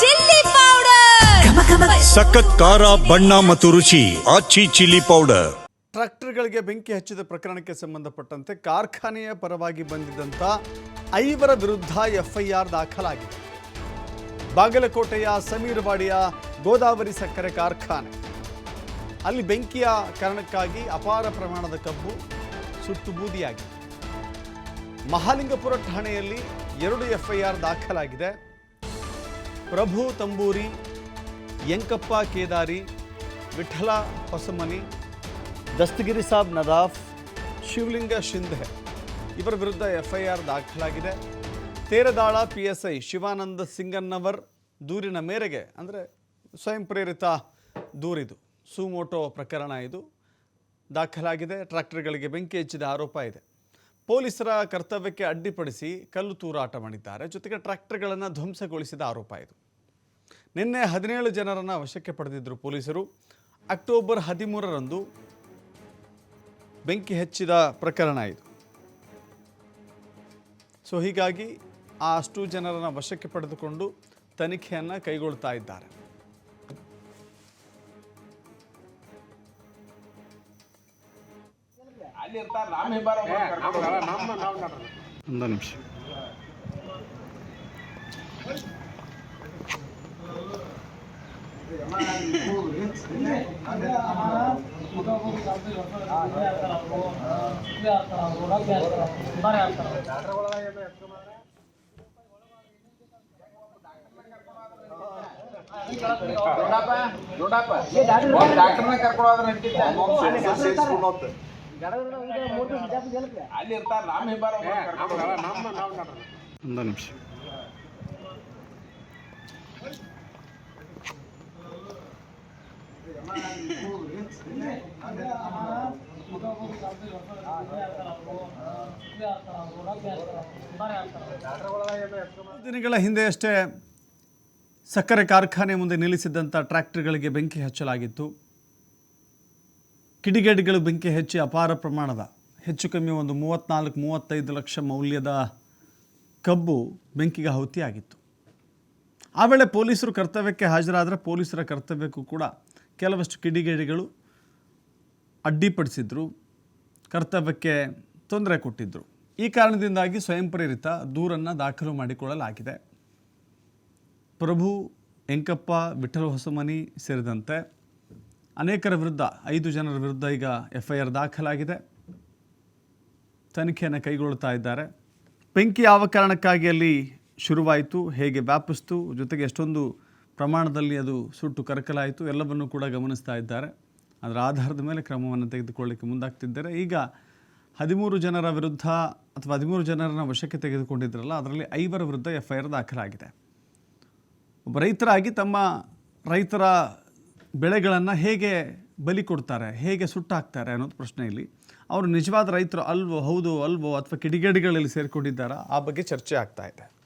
Chilli powder. ಸಖತ್ ಖಾರ ಬಣ್ಣ ಮತ್ತು ರುಚಿ ಆಚಿ ಚಿಲ್ಲಿ ಪೌಡರ್. ಟ್ರ್ಯಾಕ್ಟರ್ಗಳಿಗೆ ಬೆಂಕಿ ಹಚ್ಚಿದ ಪ್ರಕರಣಕ್ಕೆ ಸಂಬಂಧಪಟ್ಟಂತೆ ಕಾರ್ಖಾನೆಯ ಪರವಾಗಿ ಬಂದಿದ್ದಂಥ ಐವರ ವಿರುದ್ಧ ಎಫ್ಐಆರ್ ದಾಖಲಾಗಿದೆ. ಬಾಗಲಕೋಟೆಯ ಸಮೀರ್ವಾಡಿಯ ಗೋದಾವರಿ ಸಕ್ಕರೆ ಕಾರ್ಖಾನೆ. ಅಲ್ಲಿ ಬೆಂಕಿಯ ಕಾರಣಕ್ಕಾಗಿ ಅಪಾರ ಪ್ರಮಾಣದ ಕಬ್ಬು ಸುಟ್ಟು ಬೂದಿಯಾಗಿದೆ. ಮಹಾಲಿಂಗಪುರ ಠಾಣೆಯಲ್ಲಿ ಎರಡು ಎಫ್ಐಆರ್ ದಾಖಲಾಗಿದೆ. ಪ್ರಭು ತಂಬೂರಿ ಯಂಕಪ್ಪ ಕೇದಾರಿ, ವಿಠಲ ಹೊಸಮನಿ, ದಸ್ತಗಿರಿ ಸಾಬ್ ನದಾಫ್, ಶಿವಲಿಂಗ ಶಿಂಧೆ. ಇವರ ವಿರುದ್ಧ ಎಫ್ಐಆರ್ ದಾಖಲಾಗಿದೆ. Terdal P S I Shivanand Singannavar ದೂರಿನ ಮೇರೆಗೆ, ಅಂದರೆ ಸ್ವಯಂ ಪ್ರೇರಿತ ದೂರಿದು, ಸುಮೋಟೋ ಪ್ರಕರಣ ಇದು ದಾಖಲಾಗಿದೆ. ಟ್ರ್ಯಾಕ್ಟರ್ಗಳಿಗೆ ಬೆಂಕಿ ಹಚ್ಚಿದ ಆರೋಪ ಇದೆ. ಪೊಲೀಸರ ಕರ್ತವ್ಯಕ್ಕೆ ಅಡ್ಡಿಪಡಿಸಿ ಕಲ್ಲು ತೂರಾಟ ಮಾಡಿದ್ದಾರೆ. ಜೊತೆಗೆ ಟ್ರ್ಯಾಕ್ಟರ್ಗಳನ್ನು ಧ್ವಂಸಗೊಳಿಸಿದ ಆರೋಪ ಇದು. ನಿನ್ನೆ ಹದಿನೇಳು ಜನರನ್ನು ವಶಕ್ಕೆ ಪಡೆದಿದ್ದರು ಪೊಲೀಸರು. ಅಕ್ಟೋಬರ್ ಹದಿಮೂರರಂದು ಬೆಂಕಿ ಹೆಚ್ಚಿದ ಪ್ರಕರಣ ಇದು. ಸೊ ಹೀಗಾಗಿ ಆ ಅಷ್ಟು ಜನರನ್ನು ವಶಕ್ಕೆ ಪಡೆದುಕೊಂಡು ತನಿಖೆಯನ್ನು ಕೈಗೊಳ್ತಾ ಇದ್ದಾರೆ. ಒಂದು ನಿಮಿಷ. ಡಾಕ್ಟರ್ನ ನಡೀತಿತ್ತ ಅಲ್ಲಿ ಇರ್ತಾರ ಹೆಬ್ಬಾರ್ ಒಂದು ನಿಮಿಷ. ದಿನಗಳ ಹಿಂದೆಯಷ್ಟೇ ಸಕ್ಕರೆ ಕಾರ್ಖಾನೆ ಮುಂದೆ ನಿಲ್ಲಿಸಿದ್ದಂಥ ಟ್ರ್ಯಾಕ್ಟರ್ಗಳಿಗೆ ಬೆಂಕಿ ಹಚ್ಚಲಾಗಿತ್ತು. ಕಿಡಿಗೇಡಿಗಳು ಬೆಂಕಿ ಹೆಚ್ಚಿ ಅಪಾರ ಪ್ರಮಾಣದ. ಹೆಚ್ಚು ಕಮ್ಮಿ ಒಂದು ಮೂವತ್ತ್ನಾಲ್ಕು, ಮೂವತ್ತೈದು ಲಕ್ಷ ಮೌಲ್ಯದ ಕಬ್ಬು ಬೆಂಕಿಗೆ ಆಹುತಿಯಾಗಿತ್ತು. ಆ ವೇಳೆ ಪೊಲೀಸರು ಕರ್ತವ್ಯಕ್ಕೆ ಹಾಜರಾದರೆ ಪೊಲೀಸರ ಕರ್ತವ್ಯಕ್ಕೂ ಕೂಡ ಕೆಲವಷ್ಟು ಕಿಡಿಗೇಡಿಗಳು ಅಡ್ಡಿಪಡಿಸಿದ್ರು, ಕರ್ತವ್ಯಕ್ಕೆ ತೊಂದರೆ ಕೊಟ್ಟಿದ್ದರು ಈ ಕಾರಣದಿಂದಾಗಿ ಸ್ವಯಂ ಪ್ರೇರಿತ ದೂರನ್ನು ದಾಖಲು ಮಾಡಿಕೊಳ್ಳಲಾಗಿದೆ. ಪ್ರಭು, ಎಂಕಪ್ಪ ವಿಠಲ ಹೊಸಮನಿ ಸೇರಿದಂತೆ ಅನೇಕರ ವಿರುದ್ಧ, ಐದು ಜನರ ವಿರುದ್ಧ ಈಗ ಎಫ್ ಐ ಆರ್ ದಾಖಲಾಗಿದೆ. ತನಿಖೆಯನ್ನು ಕೈಗೊಳ್ತಾ ಇದ್ದಾರೆ. ಬೆಂಕಿ ಯಾವ ಕಾರಣಕ್ಕಾಗಿ ಅಲ್ಲಿ ಶುರುವಾಯಿತು, ಹೇಗೆ ವ್ಯಾಪಿಸ್ತು, ಜೊತೆಗೆ ಎಷ್ಟೊಂದು ಪ್ರಮಾಣದಲ್ಲಿ ಅದು ಸುಟ್ಟು ಕರಕಲಾಯಿತು, ಎಲ್ಲವನ್ನೂ ಕೂಡ ಗಮನಿಸ್ತಾ ಇದ್ದಾರೆ. ಅದರ ಆಧಾರದ ಮೇಲೆ ಕ್ರಮವನ್ನು ತೆಗೆದುಕೊಳ್ಳಿಕ್ಕೆ ಮುಂದಾಗ್ತಿದ್ದಾರೆ. ಈಗ ಹದಿಮೂರು ಜನರ ವಿರುದ್ಧ ಅಥವಾ ಹದಿಮೂರು ಜನರನ್ನು ವಶಕ್ಕೆ ತೆಗೆದುಕೊಂಡಿದ್ರಲ್ಲ, ಅದರಲ್ಲಿ ಐವರ ವಿರುದ್ಧ ಎಫ್ ಐ ಆರ್ ದಾಖಲಾಗಿದೆ. ಒಬ್ಬ ರೈತರಾಗಿ ತಮ್ಮ ರೈತರ ಬೆಳೆಗಳನ್ನು ಹೇಗೆ ಬಲಿ ಕೊಡ್ತಾರೆ, ಹೇಗೆ ಸುಟ್ಟಾಕ್ತಾರೆ ಅನ್ನೋದು ಪ್ರಶ್ನೆ ಇಲ್ಲಿ. ಅವರು ನಿಜವಾದ ರೈತರು ಅಲ್ವೋ, ಹೌದು, ಅಲ್ವೋ ಅಥವಾ ಕಿಡಿಗೇಡಿಗಳಲ್ಲಿ ಸೇರಿಕೊಂಡಿದ್ದಾರಾ? ಆ ಬಗ್ಗೆ ಚರ್ಚೆ ಆಗ್ತಾ ಇದೆ.